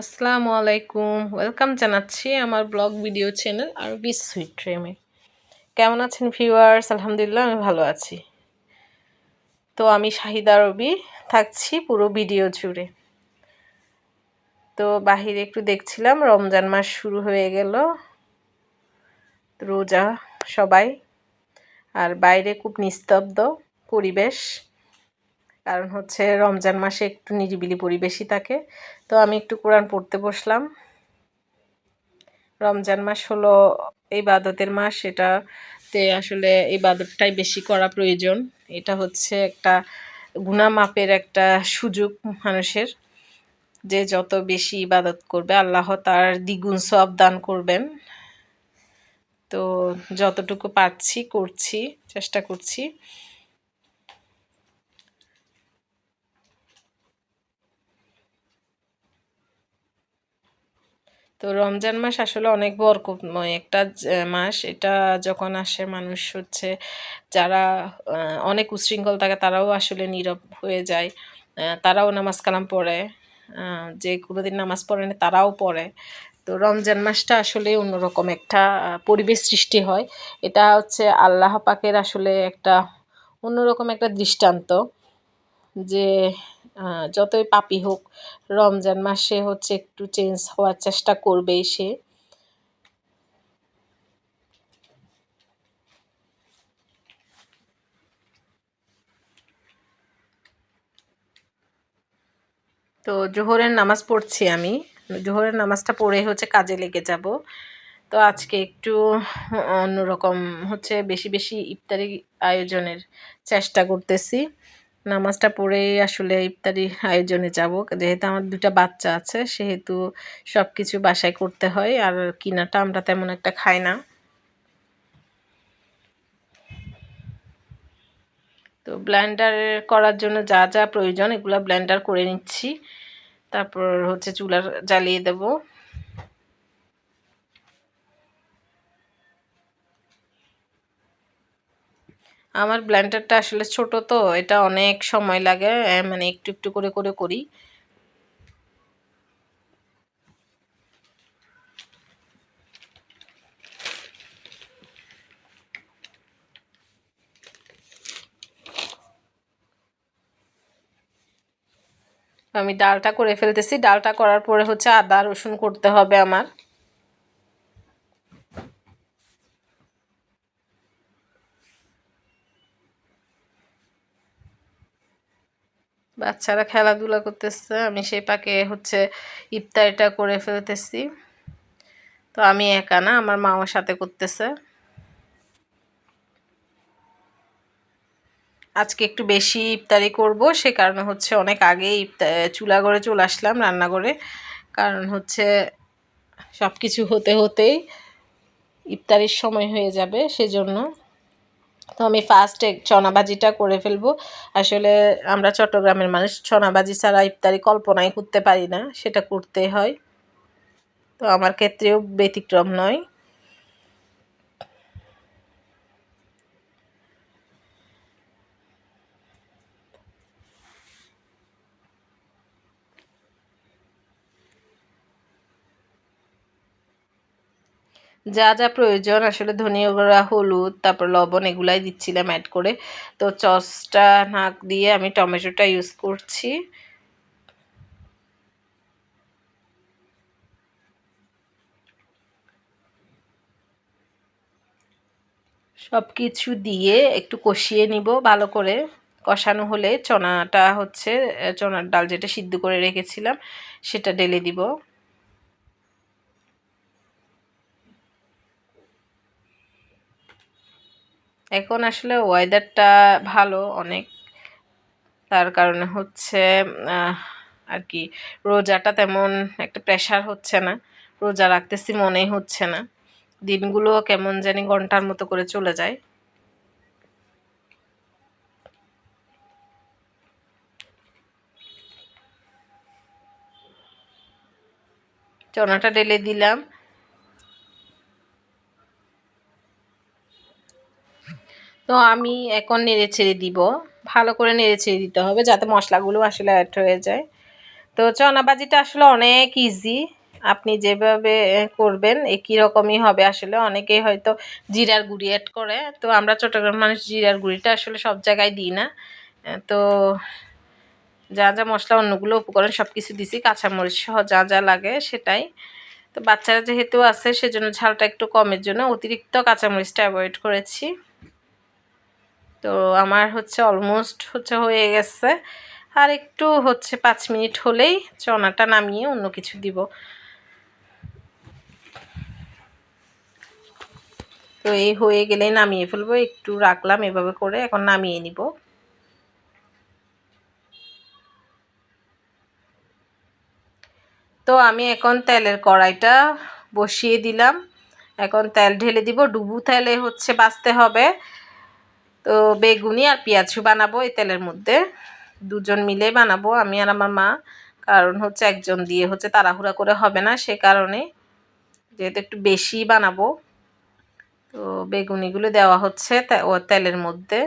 আসসালামু আলাইকুম। ওয়েলকাম জানাচ্ছি আমার ব্লগ ভিডিও চ্যানেল আর বি সুইট ট্রেমে কেমন আছেন ভিউয়ার্স? আলহামদুলিল্লাহ, আমি ভালো আছি। তো আমি শাহিদা রবি থাকছি পুরো ভিডিও জুড়ে। তো বাহিরে একটু দেখছিলাম, রমজান মাস শুরু হয়ে গেল। রোজা সবাই। আর বাইরে খুব নিস্তব্ধ পরিবেশ। কারণ হচ্ছে রমজান মাসে একটু নিরিবিলি পরিবেশই থাকে। তো আমি একটু কোরআন পড়তে বসলাম। রমজান মাস হলো এই বাদতের মাস। এটাতে আসলে এই বাদতটাই বেশি করা প্রয়োজন। এটা হচ্ছে একটা গুনা মাপের একটা সুযোগ মানুষের যে যত বেশি ইবাদত করবে, আল্লাহ তার দ্বিগুণ সব দান করবেন। তো যতটুকু পারছি, করছি, চেষ্টা করছি। তো রমজান মাস আসলে অনেক বরকতময়। একটা মাস, এটা যখন আসে মানুষ হচ্ছে যারা অনেক উশৃঙ্খল থাকে, তারাও আসলে নীরব হয়ে যায়। তারাও নামাজ কালাম পড়ে যে কোনোদিন নামাজ পড়েনি তারাও পড়ে। তো রমজান মাসটা আসলে অন্যরকম একটা পরিবেশ সৃষ্টি হয়। এটা হচ্ছে আল্লাহ পাকের আসলে একটা অন্যরকম একটা দৃষ্টান্ত যে যতই পাপি হোক, রমজান মাসে হচ্ছে একটু চেঞ্জ হওয়ার চেষ্টা করবেই সে। তো জোহরের নামাজ পড়ছি আমি। জোহরের নামাজটা পড়ে হচ্ছে কাজে লেগে যাব। তো আজকে একটু অন্যরকম হচ্ছে বেশি বেশি ইফতারি আয়োজনের চেষ্টা করতেছি। নামাজটা পড়েই আসলে ইফতারি আয়োজনে যাব। যেহেতু আমার দুটা বাচ্চা আছে, সেহেতু সব কিছু বাসায় করতে হয় আর কিনাটা আমরা তেমন একটা খাই না। তো ব্ল্যান্ডার করার জন্য যা যা প্রয়োজন এগুলো ব্ল্যান্ডার করে নিচ্ছি। তারপর হচ্ছে চুলার জ্বালিয়ে দেবো। আমার ব্লেন্ডারটা আসলে ছোট তো, এটা অনেক সময় লাগে মানে একটু একটু করে করে করি। আমি ডালটা করে ফেলতেছি, ডালটা করার পরে হচ্ছে আদা, রসুন করতে হবে আমার। বাচ্চারা খেলাধুলা করতেছে, আমি সেই পাকে হচ্ছে ইফতারিটা করে ফেলতেছি। তো আমি একা না, আমার মাও সাথে করতেছে। আজকে একটু বেশি ইফতারি করব, সে কারণে হচ্ছে অনেক আগে চুলা করে চলে আসলাম রান্না করে কারণ হচ্ছে সব কিছু হতে হতেই ইফতারির সময় হয়ে যাবে, সেজন্য তো আমি ফার্স্টে ছনাবাজিটা করে ফেলব। আসলে আমরা চট্টগ্রামের মানুষ, ছনাবাজি ছাড়া ইফতারি কল্পনাই করতে পারি না, সেটা করতে হয়। তো আমার ক্ষেত্রেও ব্যতিক্রম নয়। যা যা প্রয়োজন, আসলে ধনিয়া গুঁড়া, হলুদ, তারপর লবণ এগুলাই দিচ্ছিলাম অ্যাড করে। তো চসটা নাক দিয়ে আমি টমেটোটা ইউজ করছি। সব কিছু দিয়ে একটু কষিয়ে নিব ভালো করে। কষানো হলে চনাটা হচ্ছে, চনার ডাল যেটা সিদ্ধ করে রেখেছিলাম, সেটা ঢেলে দিব। এখন আসলে ওয়েদারটা ভালো অনেক। তার কারণে হচ্ছে আর কি, রোজাটা তেমন একটা প্রেশার হচ্ছে না। রোজা রাখতেছি মনেই হচ্ছে না। দিনগুলো কেমন জানি ঘণ্টার মতো করে চলে যায়। চনাটা ঢেলে দিলাম। তো আমি এখন নেড়ে ছেড়ে দিব। ভালো করে নেড়ে ছেড়ে দিতে হবে যাতে মশলাগুলো আসলে অ্যাড হয়ে যায়। তো চনা ভাজিটা আসলে অনেক ইজি আপনি যেভাবে করবেন, একই রকমই হবে আসলে। অনেকেই হয়তো জিরার গুঁড়ি অ্যাড করে। তো আমরা চট্টগ্রাম মানুষ জিরার গুঁড়িটা আসলে সব জায়গায় দিই না। তো যা যা মশলা অন্যগুলো উপকরণ সব কিছু দিছি। কাঁচামরিচ সহ যা যা লাগে সেটাই। তো বাচ্চারা যেহেতু আছে, সেজন্য ঝালটা একটু কমের জন্য। অতিরিক্ত কাঁচামরিচটা অ্যাভয়েড করেছি। তো আমার হচ্ছে অলমোস্ট হচ্ছে হয়ে গেছে। আর একটু হচ্ছে পাঁচ মিনিট হলেই চনাটা নামিয়ে অন্য কিছু দিব। তো এই হয়ে গেলেই নামিয়ে ফেলব। একটু রাখলাম এভাবে করে, এখন নামিয়ে নিব। তো আমি এখন তেলের কড়াইটা বসিয়ে দিলাম। এখন তেল ঢেলে দিব। ডুবু তেলে হচ্ছে বাঁচতে হবে। তো বেগুনি আর পেঁয়াজু বানাবো এই তেলের মধ্যে। দুজন মিলে বানাবো, আমি আর আমার মা। কারণ হচ্ছে একজন দিয়ে হচ্ছে তাড়াহুড়া করে হবে না সে কারণে। যেহেতু একটু বেশি বানাবো। তো বেগুনিগুলো দেওয়া হচ্ছে তেলের মধ্যে।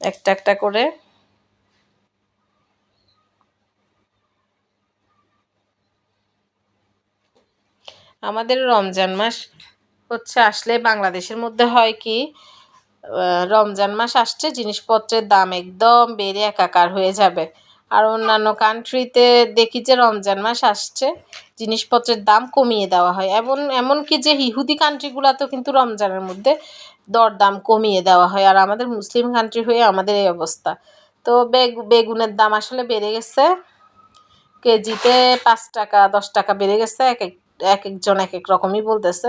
একটা একটা করে। আমাদের রমজান মাস হচ্ছে, আসলে বাংলাদেশের মধ্যে হয় কি রমজান মাস আসছে, জিনিসপত্রের দাম একদম বেড়ে একাকার হয়ে যাবে। আর অন্যান্য কান্ট্রিতে দেখি যে রমজান মাস আসছে, জিনিসপত্রের দাম কমিয়ে দেওয়া হয়। এমন, এমনকি যে ইহুদি কান্ট্রিগুলোতেও কিন্তু রমজানের মধ্যে দরদাম কমিয়ে দেওয়া হয়। আর আমাদের মুসলিম কান্ট্রি হয়ে আমাদের এই অবস্থা। তো বেগ, বেগুনের দাম আসলে বেড়ে গেছে। কেজিতে পাঁচ টাকা, দশ টাকা বেড়ে গেছে। এক এক একজন এক এক রকমই বলতেছে।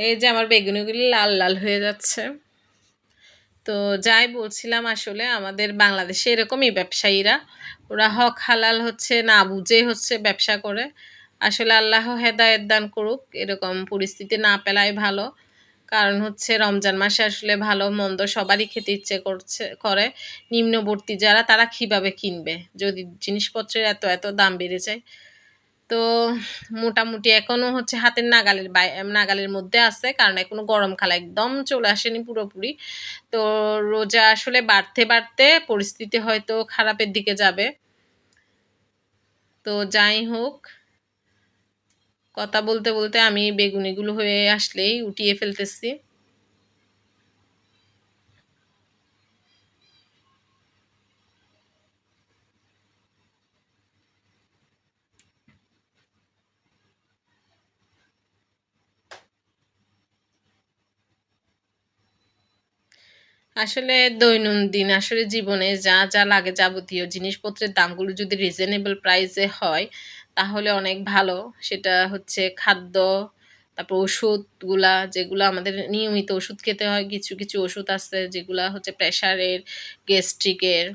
এই যে আমার বেগুনিগুলি লাল লাল হয়ে যাচ্ছে। তো যাই বলছিলাম আসলে আমাদের বাংলাদেশে এরকমই ব্যবসায়ীরা। ওরা হক হালাল হচ্ছে, না বুঝে হচ্ছে ব্যবসা করে। আসলে আল্লাহ হেদায়ত দান করুক, এরকম পরিস্থিতি না পেলাই ভালো। কারণ হচ্ছে রমজান মাসে আসলে ভালো মন্দ সবারই খেতে ইচ্ছে করছে, করে। নিম্নবর্তী যারা, তারা কীভাবে কিনবে? যদি জিনিসপত্রের এত এত দাম বেড়ে যায় তো মোটামুটি এখনও হচ্ছে হাতের নাগালের নাগালের মধ্যে আছে, কারণ এখনও গরমকাল একদম চলে আসেনি পুরোপুরি। তো রোজা আসলে বাড়তে বাড়তে পরিস্থিতি হয়তো খারাপের দিকে যাবে। তো যাই হোক, কথা বলতে বলতে আমি বেগুনিগুলো হয়ে আসলেই উঠিয়ে ফেলতেছি। আসলে দৈনন্দিন আসলে জীবনে যা যা লাগে যাবতীয় জিনিসপত্রের দামগুলো যদি রিজনেবল প্রাইসে হয়, তাহলে অনেক ভালো। সেটা হচ্ছে খাদ্য, তারপর ওষুধগুলা, যেগুলো আমাদের নিয়মিত ওষুধ খেতে হয়, কিছু কিছু ওষুধ আছে যেগুলো হচ্ছে প্রেশারের গ্যাস্ট্রিকের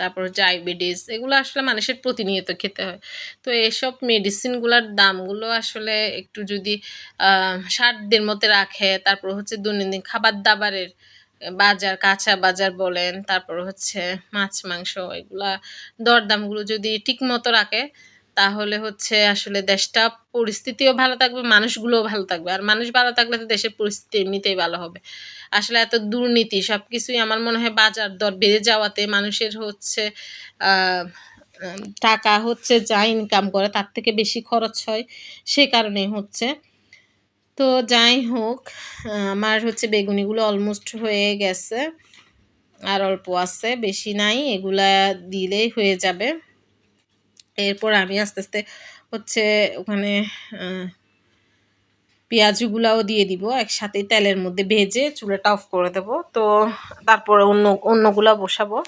তারপর ডায়াবেটিস এগুলো আসলে মানুষের প্রতিনিয়ত খেতে হয়। তো এসব মেডিসিনগুলোর দামগুলো আসলে একটু যদি সাধ্যের মধ্যে রাখে, তারপর হচ্ছে দৈনন্দিন খাবার দাবারের বাজার, কাঁচা বাজার বলেন, তারপর হচ্ছে মাছ, মাংস, এগুলা দরদামগুলো যদি ঠিক মতো রাখে, তাহলে হচ্ছে আসলে দেশটা পরিস্থিতিও ভালো থাকবে, মানুষগুলোও ভালো থাকবে। আর মানুষ ভালো থাকলে তো দেশের পরিস্থিতি এমনিতেই ভালো হবে। আসলে এত দুর্নীতি সব কিছুই আমার মনে হয় বাজার দর বেড়ে যাওয়াতে মানুষের হচ্ছে টাকা হচ্ছে যা ইনকাম করে, তার থেকে বেশি খরচ হয়, সে কারণেই হচ্ছে। তো যাই হোক আমার হচ্ছে বেগুনিগুলো অলমোস্ট হয়ে গেছে, আর অল্প আছে, বেশি নাই, এগুলা দিলেই হয়ে যাবে। এরপর আমি আস্তে আস্তে হচ্ছে ওখানে পেঁয়াজগুলাও দিয়ে দিব, একসাথে তেলের মধ্যে ভেজে চুলাটা অফ করে দেব। তো তারপরে অন্য, অন্যগুলো বসাবো।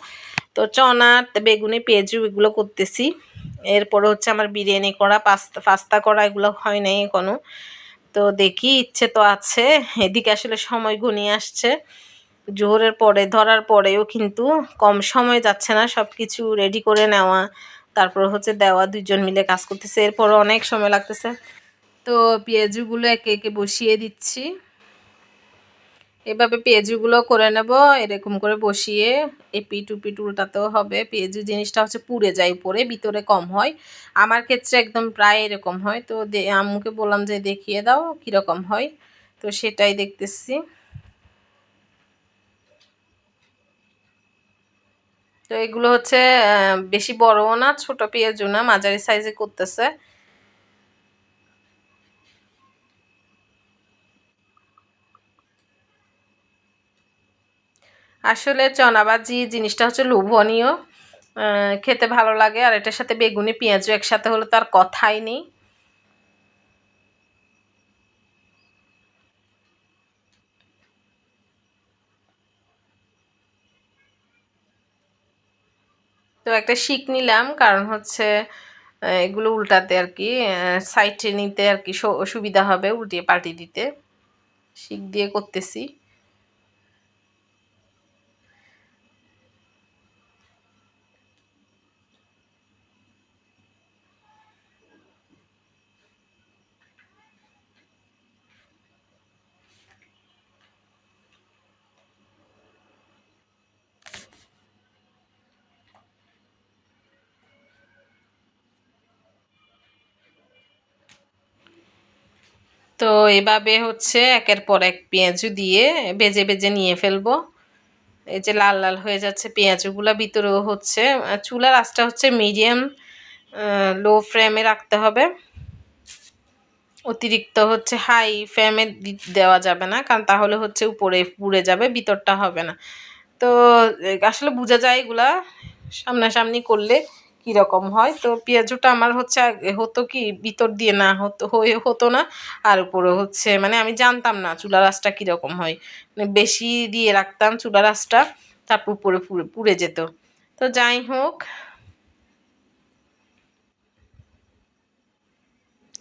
তো চনা, বেগুনি, পেঁয়াজু, এগুলো করতেছি। এরপরে হচ্ছে আমার বিরিয়ানি করা, পাস্তা পাস্তা করা এগুলো হয় নাই এখনও তো দেখি, ইচ্ছে তো আছে। এদিকে আসলে সময় ঘনিয়ে আসছে। জোহরের পরে, ধরার পরেও কিন্তু কম সময় যাচ্ছে না সব কিছু রেডি করে নেওয়া। তারপর হচ্ছে দেওয়া দুজন মিলে কাজ করতেছে। এরপরও অনেক সময় লাগতেছে। তো পেঁয়াজুগুলো একে একে বসিয়ে দিচ্ছি। এভাবে পেঁয়াজুগুলো করে নেব, এরকম করে বসিয়ে এপি টুপি উল্টাতেও হবে। পেঁয়াজু জিনিসটা হচ্ছে পুড়ে যায় উপরে, ভিতরে কম হয়। আমার ক্ষেত্রে একদম প্রায় এরকম হয়। তো আম্মুকে বললাম যে দেখিয়ে দাও কীরকম হয়। তো সেটাই দেখতেছি। তো এগুলো হচ্ছে বেশি বড়ও না, ছোট পেঁয়াজও না, মাঝারি সাইজে করতেছে। আসলে চনাবাজি জিনিসটা হচ্ছে লোভনীয় খেতে ভালো লাগে, আর এটার সাথে বেগুনি, পেঁয়াজও একসাথে হলে তার কথাই নেই। তো একটা শিক নিলাম, কারণ হচ্ছে এগুলো উল্টাতে আর কি সাইডে নিতে আর কি সুবিধা হবে, উল্টিয়ে পাল্টি দিতে। শিক দিয়ে করতেছি। তো এভাবে হচ্ছে একের পর এক পেঁয়াজু দিয়ে বেজে বেজে নিয়ে ফেলব। এই যে লাল লাল হয়ে যাচ্ছে পেঁয়াজগুলো, ভিতরেও হচ্ছে চুলার আঁচটা হচ্ছে মিডিয়াম লো ফ্লেমে রাখতে হবে। অতিরিক্ত হচ্ছে হাই ফ্লেমে দেওয়া যাবে না, কারণ তাহলে হচ্ছে উপরে পুড়ে যাবে, ভিতরটা হবে না। তো, আসলে বোঝা যায় এগুলা, সামনাসামনি করলে কীরকম হয়? তো পেঁয়াজুটা আমার হচ্ছে হতো কি ভিতর দিয়ে না হতো, হয়ে হতো না। আর উপরে হচ্ছে মানে আমি জানতাম না চুলার আঁচটা কীরকম হয়। মানে বেশি দিয়ে রাখতাম চুলা আঁচটা তারপর উপরে পুড়ে পুড়ে যেত। তো যাই হোক।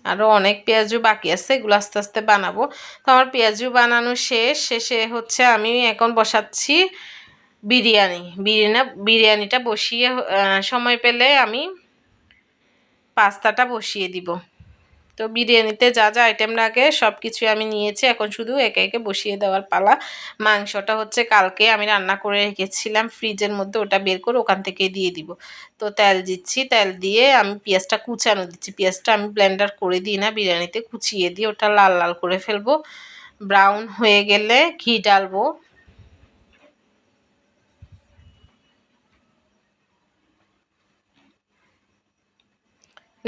আরও অনেক পেঁয়াজু বাকি আছে, এগুলো আস্তে আস্তে বানাবো। তো আমার পেঁয়াজু বানানো শেষ, শেষে হচ্ছে আমি এখন বসাচ্ছি বিরিয়ানি। বিরিয়ানি বিরিয়ানিটা বসিয়ে সময় পেলে আমি পাস্তাটা বসিয়ে দিব। তো বিরিয়ানিতে যা যা আইটেম লাগে সব কিছুই আমি নিয়েছি। এখন শুধু একে একে বসিয়ে দেওয়ার পালা। মাংসটা হচ্ছে কালকে আমি রান্না করে রেখেছিলাম। ফ্রিজের মধ্যে ওটা বের করে ওখান থেকে দিয়ে দিব। তো তেল দিচ্ছি। তেল দিয়ে আমি পেঁয়াজটা কুচানো দিচ্ছি। পেঁয়াজটা আমি ব্লেন্ডার করে দিই না। বিরিয়ানিতে কুচিয়ে দিয়ে ওটা লাল লাল করে ফেলব। ব্রাউন হয়ে গেলে ঘি ডালবো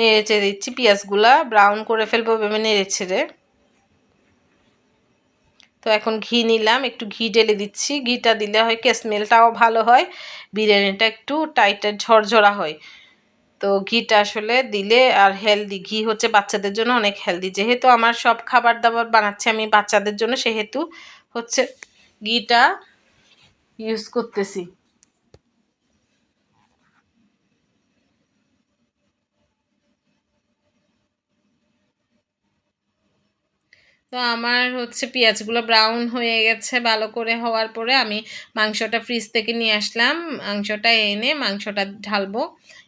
নেড়ে চেড়ে দিচ্ছি, পেঁয়াজগুলা ব্রাউন করে ফেলব ভেবে নেড়ে ছেড়ে তো এখন ঘি নিলাম, একটু ঘি ঢেলে দিচ্ছি। ঘিটা দিলে হয় কি স্মেলটাও ভালো হয়, বিরিয়ানিটা একটু টাইটের ঝরঝরা হয়। তো ঘিটা আসলে দিলে আর হেলদি ঘি হচ্ছে বাচ্চাদের জন্য অনেক হেলদি যেহেতু আমার সব খাবার দাবার বানাচ্ছি আমি বাচ্চাদের জন্য, সেহেতু হচ্ছে ঘিটা ইউজ করতেছি। তো আমার হচ্ছে পেঁয়াজগুলো ব্রাউন হয়ে গেছে ভালো করে হওয়ার পরে আমি মাংসটা ফ্রিজ থেকে নিয়ে আসলাম। মাংসটা এনে মাংসটা ঢালবো।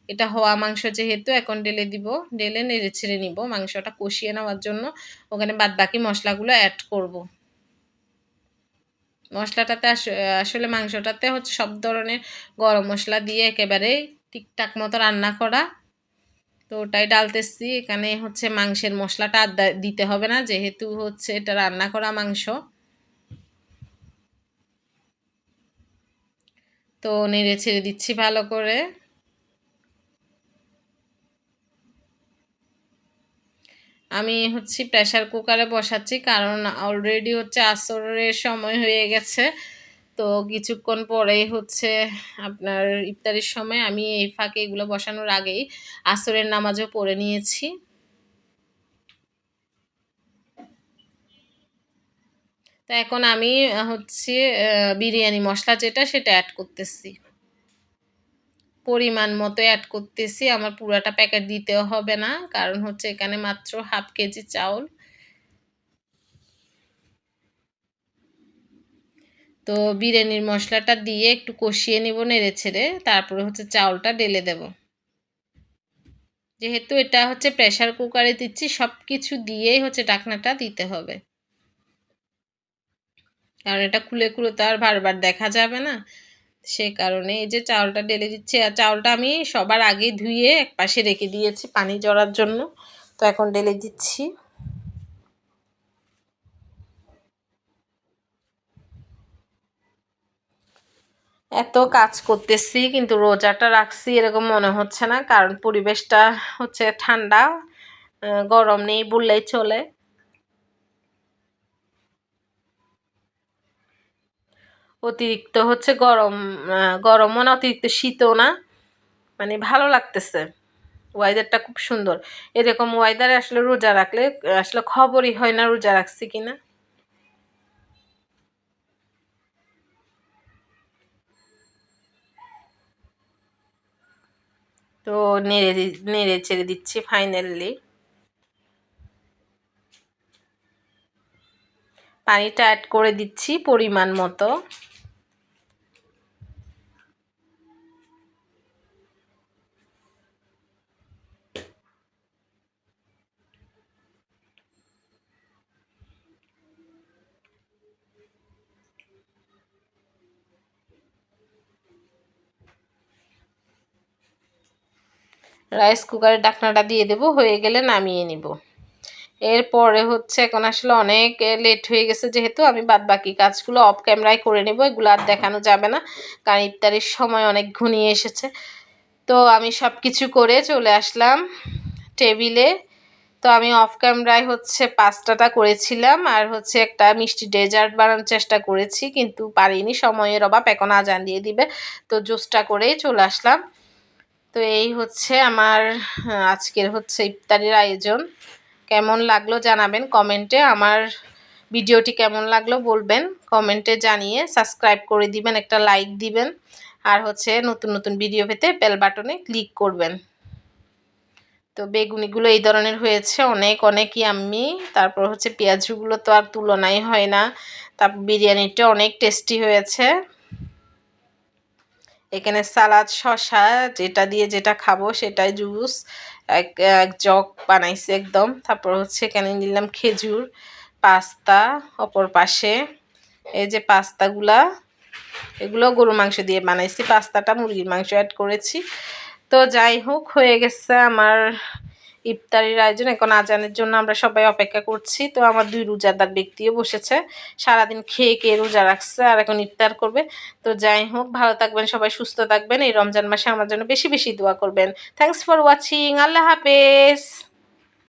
এটা হওয়া মাংস যেহেতু এখন ডেলে দিব। ডেলে নেড়ে ছেড়ে নিব। মাংসটা কষিয়ে নেওয়ার জন্য ওখানে বাদ বাকি মশলাগুলো অ্যাড করব। মশলাটাতে আস- আসলে মাংসটাতে হচ্ছে সব ধরনের গরম মশলা দিয়ে একেবারে ঠিকঠাক মতো রান্না করা। তো ওটাই ডালতেছি। এখানে হচ্ছে মাংসের মশলাটা আর দিতে হবে না, যেহেতু হচ্ছে এটা রান্না করা মাংস। তো নেড়ে ছেড়ে দিচ্ছি ভালো করে। আমি হচ্ছে প্রেশার কুকারে বসাচ্ছি, কারণ অলরেডি হচ্ছে আসরের সময় হয়ে গেছে। তো কিছুক্ষণ পরেই হচ্ছে আপনার ইফতারির সময় আমি এই ফাঁকে এগুলো বসানোর আগেই আসরের নামাজও পড়ে নিয়েছি। তো এখন আমি হচ্ছে বিরিয়ানি মশলা যেটা সেটা অ্যাড করতেছি। পরিমাণ মতো অ্যাড করতেছি, আমার পুরাটা প্যাকেট দিতেও হবে না, কারণ হচ্ছে এখানে মাত্র হাফ কেজি চাউল। তো বিরিয়ানির মশলাটা দিয়ে একটু কষিয়ে নেব নেড়ে ছেড়ে, তারপরে হচ্ছে চাউলটা ঢেলে দেব। যেহেতু এটা হচ্ছে প্রেশার কুকারে দিচ্ছি সব কিছু দিয়েই হচ্ছে ডাকনাটা দিতে হবে। কারণ এটা খুলে খুলে তো আর বারবার দেখা যাবে না। সে কারণে এই যে চাউলটা ঢেলে দিচ্ছি, আর চাউলটা আমি সবার আগে ধুয়ে এক পাশে রেখে দিয়েছি পানি জড়ার জন্য। তো এখন ডেলে দিচ্ছি। এত কাজ করতেছি, কিন্তু রোজাটা রাখছি এরকম মনে হচ্ছে না, কারণ পরিবেশটা হচ্ছে ঠান্ডা গরম নেই বললেই চলে। অতিরিক্ত হচ্ছে গরম গরমও না, অতিরিক্ত শীতও না মানে ভালো লাগতেছে। ওয়েদারটা খুব সুন্দর। এরকম ওয়েদারে আসলে রোজা রাখলে, আসলে খবরই হয় না রোজা রাখছি কিনা। তো নেড়ে নেড়ে ছেড়ে দিচ্ছি ফাইনালি পানিটা অ্যাড করে দিচ্ছি পরিমাণ মতো। রাইস কুকারের ডাকনাটা দিয়ে দেবো, হয়ে গেলে নামিয়ে নিব। এরপরে হচ্ছে এখন আসলে অনেক লেট হয়ে গেছে যেহেতু, আমি বাদ বাকি কাজগুলো অফ ক্যামেরায় করে নেব, এগুলো আর দেখানো যাবে না, কারণ ইফতারির সময় অনেক ঘনিয়ে এসেছে। তো আমি সব কিছু করে চলে আসলাম টেবিলে তো আমি অফ ক্যামেরায় হচ্ছে পাস্তাটা করেছিলাম, আর হচ্ছে একটা মিষ্টি ডেজার্ট বানানোর চেষ্টা করেছি, কিন্তু পারিনি, সময়ের অভাব, এখন আজান দিয়ে দিবে। তো জুসটা করেই চলে আসলাম। তো এই হচ্ছে আমার আজকের হচ্ছে ইফতারির আয়োজন। কেমন লাগল জানাবেন কমেন্টে। আমার ভিডিওটি কেমন লাগল বলবেন কমেন্টে জানিয়ে সাবস্ক্রাইব করে দিবেন, একটা লাইক দিবেন, আর হচ্ছে নতুন নতুন ভিডিও পেতে বেল বাটনে ক্লিক করবেন। তো বেগুনিগুলো এই ধরনের হয়েছে, অনেক অনেকই ইয়াম্মি। তারপর হচ্ছে পেঁয়াজগুলো তো আর তুলনাই হয় না। তারপর বিরিয়ানিটা অনেক টেস্টি হয়েছে। এখানে সালাদ শশা যেটা দিয়ে যেটা খাব সেটাই জুস, এক এক জগ বানাইছে একদম। তারপর হচ্ছে এখানে নিলাম খেজুর, পাস্তা অপর পাশে। এই যে পাস্তাগুলা, এগুলো গরুর মাংস দিয়ে বানাইছি। পাস্তাটা মুরগির মাংস অ্যাড করেছি। তো যাই হোক, হয়ে গেছে আমার ইফতারির আয়োজন এখন আজানের জন্য আমরা সবাই অপেক্ষা করছি। তো আমার দুই রোজাদার ব্যক্তিও বসেছে। সারাদিন খেয়ে খেয়ে রোজা রাখছে আর এখন ইফতার করবে। তো যাই হোক, ভালো থাকবেন সবাই, সুস্থ থাকবেন। এই রমজান মাসে আমার জন্য বেশি বেশি দোয়া করবেন। থ্যাংকস ফর ওয়াচিং আল্লাহ হাফেজ।